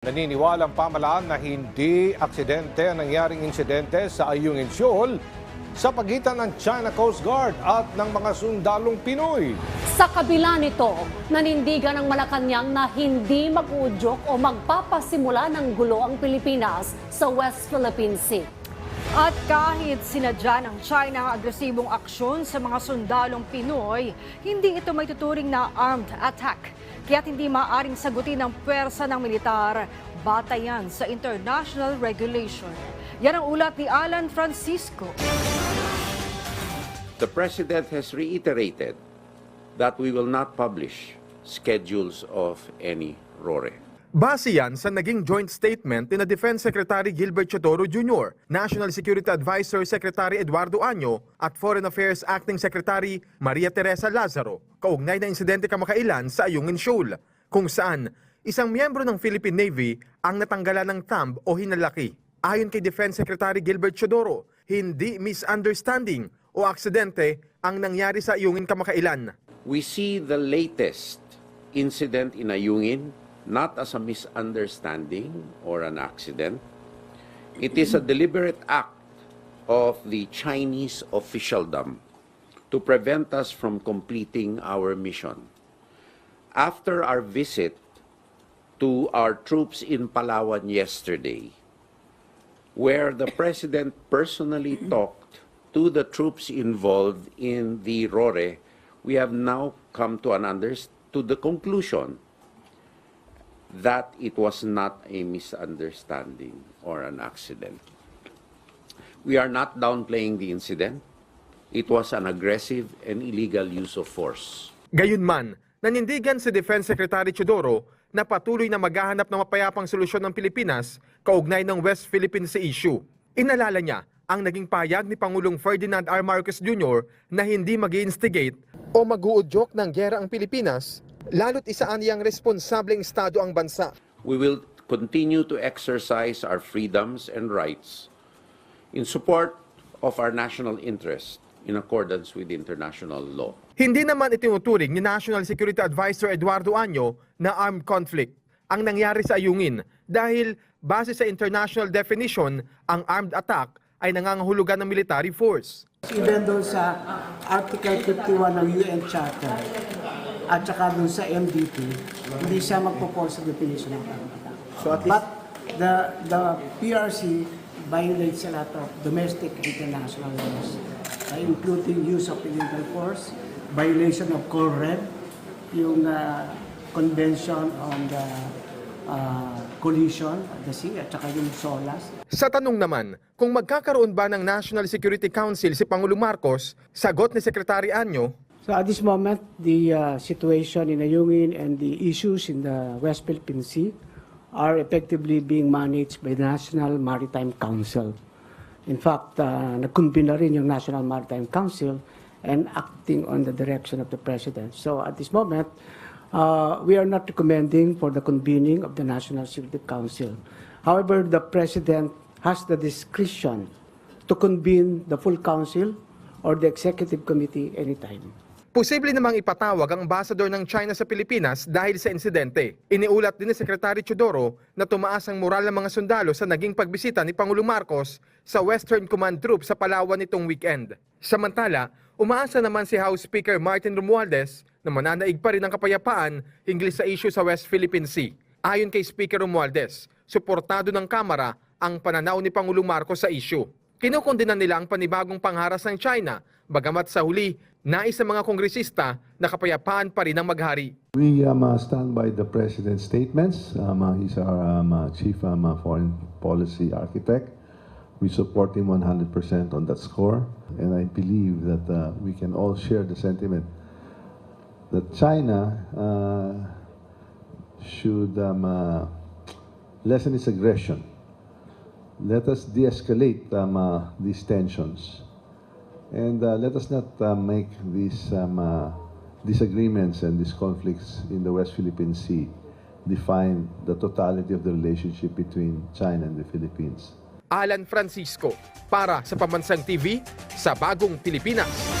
Naniniwalang pamalaan na hindi aksidente ang nangyaring insidente sa Ayungin Shoal sa pagitan ng China Coast Guard at ng mga sundalong Pinoy. Sa kabila nito, nanindigan ng Malacanang na hindi mag-udyok o magpapasimula ng gulo ang Pilipinas sa West Philippine Sea. At kahit sinadya ng China ang agresibong aksyon sa mga sundalong Pinoy, hindi ito may tuturing na armed attack. Kaya't hindi maaring sagutin ng pwersa ng militar batayan sa international regulation. Yan ang ulat ni Alan Francisco. The President has reiterated that we will not publish schedules of any RORE. Base yan sa naging joint statement ni na Defense Secretary Gilbert Chodoro Jr., National Security Advisor Secretary Eduardo Año at Foreign Affairs Acting Secretary Maria Teresa Lazaro kaugnay na insidente kamakailan sa Ayungin Shoal kung saan isang miyembro ng Philippine Navy ang natanggalan ng thumb o hinalaki. Ayon kay Defense Secretary Gilbert Chodoro, hindi misunderstanding o aksidente ang nangyari sa Ayungin kamakailan. We see the latest incident in Ayungin not as a misunderstanding or an accident. It is a deliberate act of the Chinese officialdom to prevent us from completing our mission. After our visit to our troops in Palawan yesterday, where the president personally talked to the troops involved in the RORE, we have now come to an under, to the conclusion that it was not a misunderstanding or an accident. We are not downplaying the incident. It was an aggressive and illegal use of force. Gayunman, nanindigan si Defense Secretary Chodoro na patuloy na maghahanap ng mapayapang solusyon ng Pilipinas kaugnay ng West Philippine Sea issue. Inalala niya ang naging payag ni Pangulong Ferdinand R. Marcos Jr. na hindi mag instigate o mag-uudyok ng gera ang Pilipinas, lalo't isaan niyang responsableng estado ang bansa. We will continue to exercise our freedoms and rights in support of our national interest in accordance with international law. Hindi naman itinuturing ni National Security Advisor Eduardo Año na armed conflict ang nangyari sa Ayungin dahil base sa international definition, ang armed attack ay nangangahulugan ng military force. Even doon sa Article 51 ng UN Charter at saka doon sa MDT, hindi siya magpo-fall sa definition ng attack. So at least- But the, the PRC violates a lot of domestic international laws, uh, including use of illegal force, violation of CORED, yung uh, Convention on the uh, Collision of the Sea, at saka yung SOLAS. Sa tanong naman, kung magkakaroon ba ng National Security Council si Pangulong Marcos, sagot ni Secretary Año, So at this moment, the uh, situation in Ayungin and the issues in the West Philippine Sea are effectively being managed by the National Maritime Council. In fact, uh, nagkumbin na rin yung National Maritime Council and acting on the direction of the President. So at this moment, uh, we are not recommending for the convening of the National Security Council. However, the President has the discretion to convene the full council or the executive committee anytime. Posible namang ipatawag ang ambasador ng China sa Pilipinas dahil sa insidente. Iniulat din ni Secretary Chodoro na tumaas ang moral ng mga sundalo sa naging pagbisita ni Pangulong Marcos sa Western Command Troop sa Palawan nitong weekend. Samantala, umaasa naman si House Speaker Martin Romualdez na mananaig pa rin ang kapayapaan hinggil sa issue sa West Philippine Sea. Ayon kay Speaker Romualdez, suportado ng Kamara ang pananaw ni Pangulong Marcos sa issue. Kinukondinan nila ang panibagong pangharas ng China, bagamat sa huli, nais sa mga kongresista na kapayapaan pa rin ang maghari. We um, uh, stand by the president's statements. Um, uh, he's our um, uh, chief um, uh, foreign policy architect. We support him 100% on that score. And I believe that uh, we can all share the sentiment that China uh, should um, uh, lessen its aggression. Let us de-escalate um, uh, these tensions. And uh, let us not uh, make these um, uh, disagreements and these conflicts in the West Philippine Sea define the totality of the relationship between China and the Philippines. Alan Francisco, para sa Pambansang TV, sa Bagong Pilipinas.